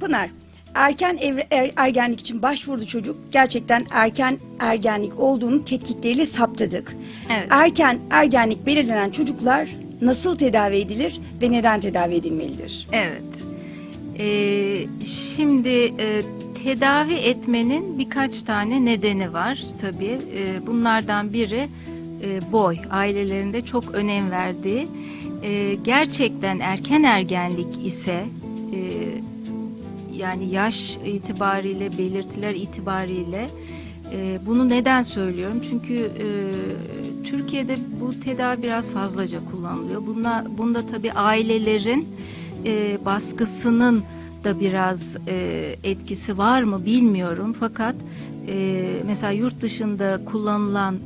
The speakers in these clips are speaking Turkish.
Pınar, erken evre- er- ergenlik için başvurdu çocuk. Gerçekten erken ergenlik olduğunu tetkikleriyle saptadık. Evet. Erken ergenlik belirlenen çocuklar nasıl tedavi edilir ve neden tedavi edilmelidir? Evet. Ee, şimdi e, tedavi etmenin birkaç tane nedeni var tabii. Ee, bunlardan biri e, boy. Ailelerinde çok önem verdiği. Ee, gerçekten erken ergenlik ise e, yani yaş itibariyle, belirtiler itibariyle e, bunu neden söylüyorum? Çünkü e, Türkiye'de bu tedavi biraz fazlaca kullanılıyor. Bunda, bunda tabii ailelerin e, baskısının da biraz e, etkisi var mı bilmiyorum. Fakat e, mesela yurt dışında kullanılan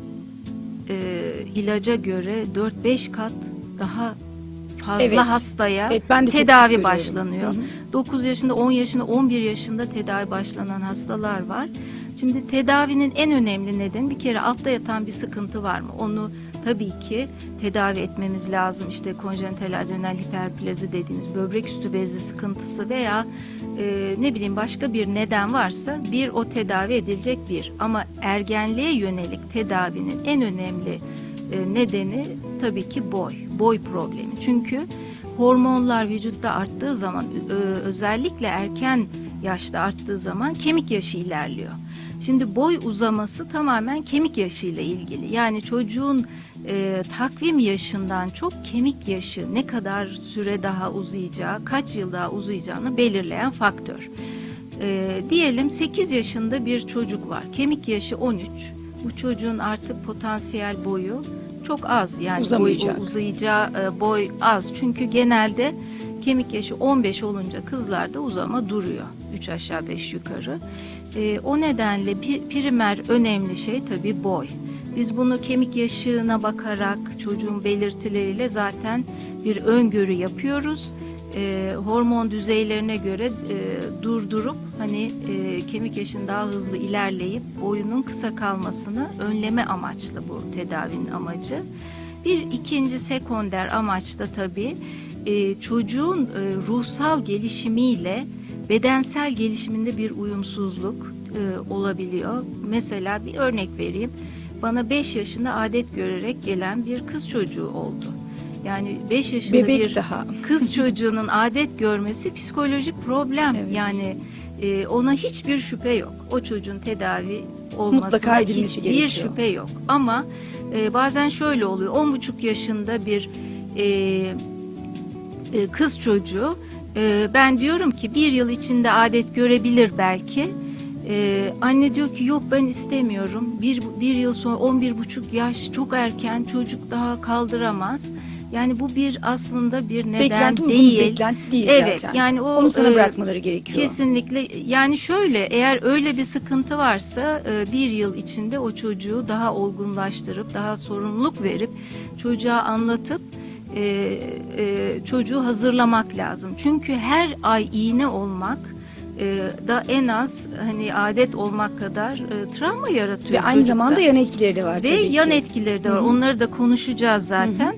e, ilaca göre 4-5 kat daha fazla Evet. hastaya Evet, ben de tedavi başlanıyor. Hı hı. 9 yaşında, 10 yaşında, 11 yaşında tedavi başlanan hastalar var. Şimdi tedavinin en önemli nedeni bir kere altta yatan bir sıkıntı var mı? Onu tabii ki tedavi etmemiz lazım. İşte konjenital adrenal hiperplazi dediğimiz böbrek üstü bezi sıkıntısı veya e, ne bileyim başka bir neden varsa bir o tedavi edilecek bir. Ama ergenliğe yönelik tedavinin en önemli e, nedeni tabii ki boy, boy problemi. Çünkü hormonlar vücutta arttığı zaman özellikle erken yaşta arttığı zaman kemik yaşı ilerliyor. Şimdi boy uzaması tamamen kemik yaşı ile ilgili. Yani çocuğun e, takvim yaşından çok kemik yaşı ne kadar süre daha uzayacağı, kaç yıl daha uzayacağını belirleyen faktör. E, diyelim 8 yaşında bir çocuk var. Kemik yaşı 13. Bu çocuğun artık potansiyel boyu çok az. Yani Uzamayacak. boyu uzayacağı e, boy az. Çünkü genelde kemik yaşı 15 olunca kızlarda uzama duruyor. 3 aşağı 5 yukarı. E, o nedenle pi- primer önemli şey tabii boy. Biz bunu kemik yaşına bakarak çocuğun belirtileriyle zaten bir öngörü yapıyoruz. E, hormon düzeylerine göre e, durdurup hani e, kemik yaşın daha hızlı ilerleyip boyunun kısa kalmasını önleme amaçlı bu tedavinin amacı. Bir ikinci sekonder amaç da tabii e, çocuğun e, ruhsal gelişimiyle bedensel gelişiminde bir uyumsuzluk e, olabiliyor. Mesela bir örnek vereyim. Bana 5 yaşında adet görerek gelen bir kız çocuğu oldu. Yani 5 yaşında Bebek bir daha. kız çocuğunun adet görmesi psikolojik problem. Evet. Yani e, ona hiçbir şüphe yok. O çocuğun tedavi olmasına hiçbir gerekiyor. şüphe yok. Ama e, bazen şöyle oluyor. On buçuk yaşında bir e, e, kız çocuğu e, ben diyorum ki bir yıl içinde adet görebilir belki. E, anne diyor ki yok ben istemiyorum. Bir, bir yıl sonra 11 buçuk yaş çok erken çocuk daha kaldıramaz. Yani bu bir aslında bir neden beklenti değil. beklenti değil Evet, zaten. yani o, Onu sana e, bırakmaları gerekiyor. Kesinlikle yani şöyle eğer öyle bir sıkıntı varsa e, bir yıl içinde o çocuğu daha olgunlaştırıp daha sorumluluk verip çocuğa anlatıp e, e, çocuğu hazırlamak lazım. Çünkü her ay iğne olmak e, da en az hani adet olmak kadar e, travma yaratıyor. Ve aynı çocukta. zamanda yan etkileri de var Ve tabii yan ki. etkileri de var. Hı hı. Onları da konuşacağız zaten.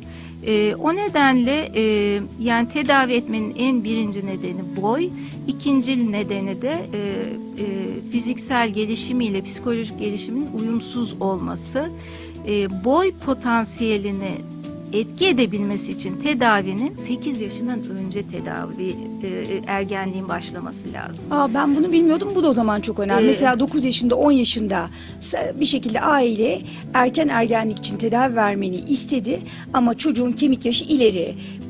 Ee, o nedenle e, yani tedavi etmenin en birinci nedeni boy, ikinci nedeni de e, e, fiziksel gelişimiyle psikolojik gelişimin uyumsuz olması. E, boy potansiyelini etki edebilmesi için tedavinin 8 yaşından önce tedavi e, ergenliğin başlaması lazım. Aa, ben bunu bilmiyordum. Bu da o zaman çok önemli. Ee, Mesela 9 yaşında, 10 yaşında bir şekilde aile erken ergenlik için tedavi vermeni istedi ama çocuğun kemik yaşı ileri.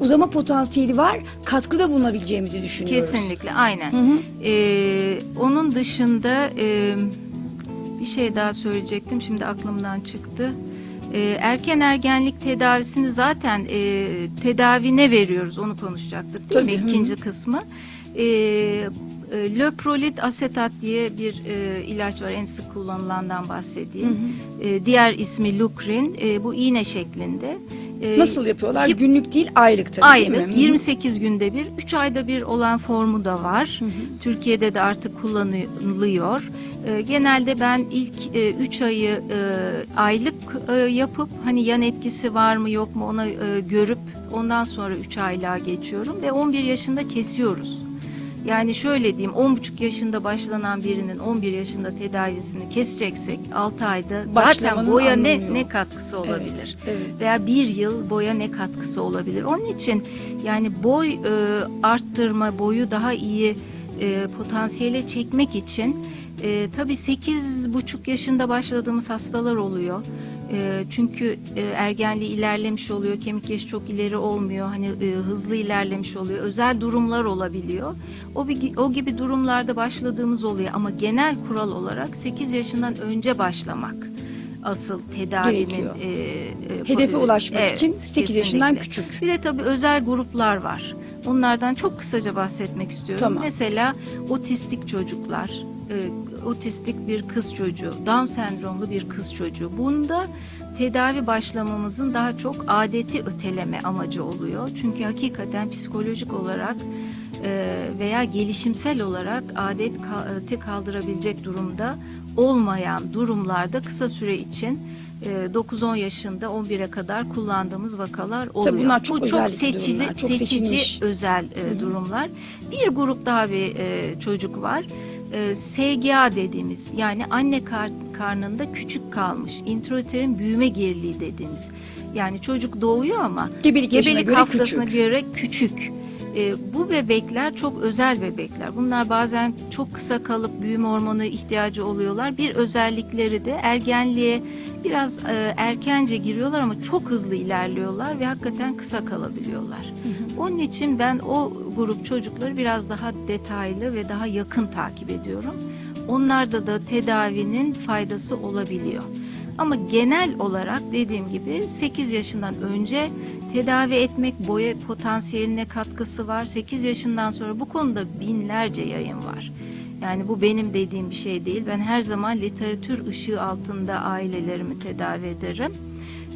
uzama potansiyeli var. Katkıda bulunabileceğimizi düşünüyoruz. Kesinlikle aynen. Hı hı. Ee, onun dışında e, bir şey daha söyleyecektim şimdi aklımdan çıktı. Ee, erken ergenlik tedavisini zaten e, tedavi ne veriyoruz onu konuşacaktık değil Tabii, mi ikinci kısmı. Ee, E, Löprolit asetat diye bir e, ilaç var. En sık kullanılandan bahsedeyim. E, diğer ismi Lukrin. E, bu iğne şeklinde. E, Nasıl yapıyorlar? hip- Günlük değil aylık tabii değil Aylık mi? 28 günde bir, 3 ayda bir olan formu da var. Türkiye'de de artık kullanılıyor. Ee, genelde ben ilk 3 ayı e, aylık e, yapıp hani yan etkisi var mı yok mu ona e, görüp ondan sonra 3 aylığa geçiyorum ve 11 yaşında kesiyoruz. Yani şöyle diyeyim 10,5 yaşında başlanan birinin 11 yaşında tedavisini keseceksek 6 ayda zaten boya ne ne katkısı olabilir? Evet, evet. veya bir yıl boya ne katkısı olabilir? Onun için yani boy e, arttırma, boyu daha iyi e, potansiyele çekmek için e, tabii 8,5 yaşında başladığımız hastalar oluyor. E, çünkü e, ergenliği ilerlemiş oluyor, kemik yaşı çok ileri olmuyor, hani e, hızlı ilerlemiş oluyor, özel durumlar olabiliyor. O, o gibi durumlarda başladığımız oluyor ama genel kural olarak 8 yaşından önce başlamak asıl tedavinin e, e, Hedefe ulaşmak evet, için 8 yaşından kesinlikle. küçük. Bir de tabii özel gruplar var. Onlardan çok kısaca bahsetmek istiyorum. Tamam. Mesela otistik çocuklar, e, otistik bir kız çocuğu, Down sendromlu bir kız çocuğu. Bunda tedavi başlamamızın daha çok adeti öteleme amacı oluyor. Çünkü hakikaten psikolojik olarak e, veya gelişimsel olarak adeti kaldırabilecek durumda olmayan durumlarda kısa süre için e, 9-10 yaşında 11'e kadar kullandığımız vakalar oluyor. bunlar çok Bu çok seçili, durumlar, çok seçici seçilmiş. özel e, durumlar. Bir grup daha bir e, çocuk var. E, SGA dediğimiz yani anne kar- karnında küçük kalmış introiterin büyüme geriliği dediğimiz. Yani çocuk doğuyor ama Gebelik gebelik göre haftasına küçük. göre küçük. E, bu bebekler çok özel bebekler. Bunlar bazen çok kısa kalıp büyüme hormonu ihtiyacı oluyorlar. Bir özellikleri de ergenliğe biraz e, erkence giriyorlar ama çok hızlı ilerliyorlar ve hakikaten kısa kalabiliyorlar. Onun için ben o grup çocukları biraz daha detaylı ve daha yakın takip ediyorum. Onlarda da tedavinin faydası olabiliyor. Ama genel olarak dediğim gibi 8 yaşından önce tedavi etmek boya potansiyeline katkısı var. 8 yaşından sonra bu konuda binlerce yayın var. Yani bu benim dediğim bir şey değil. Ben her zaman literatür ışığı altında ailelerimi tedavi ederim.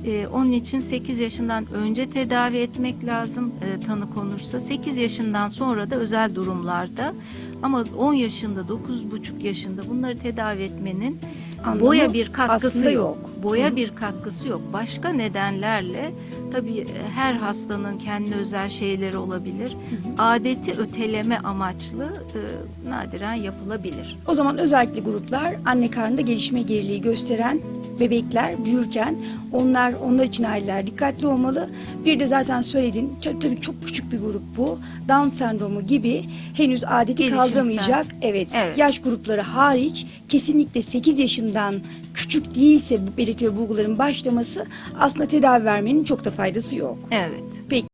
Ee, onun için 8 yaşından önce tedavi etmek lazım e, tanı konursa. 8 yaşından sonra da özel durumlarda ama 10 yaşında 9,5 yaşında bunları tedavi etmenin Anlamı boya bir katkısı aslında yok. yok. Boya Hı. bir katkısı yok. Başka nedenlerle tabii e, her hastanın kendi özel şeyleri olabilir. Adeti öteleme amaçlı e, nadiren yapılabilir. O zaman özellikle gruplar anne karnında gelişme geriliği gösteren bebekler büyürken onlar onlar için aileler dikkatli olmalı. Bir de zaten söyledin ç- tabii çok küçük bir grup bu. Down sendromu gibi henüz adeti Gelişimsel. kaldıramayacak evet, Evet. yaş grupları hariç kesinlikle 8 yaşından küçük değilse belirti ve bulguların başlaması aslında tedavi vermenin çok da faydası yok. Evet. Peki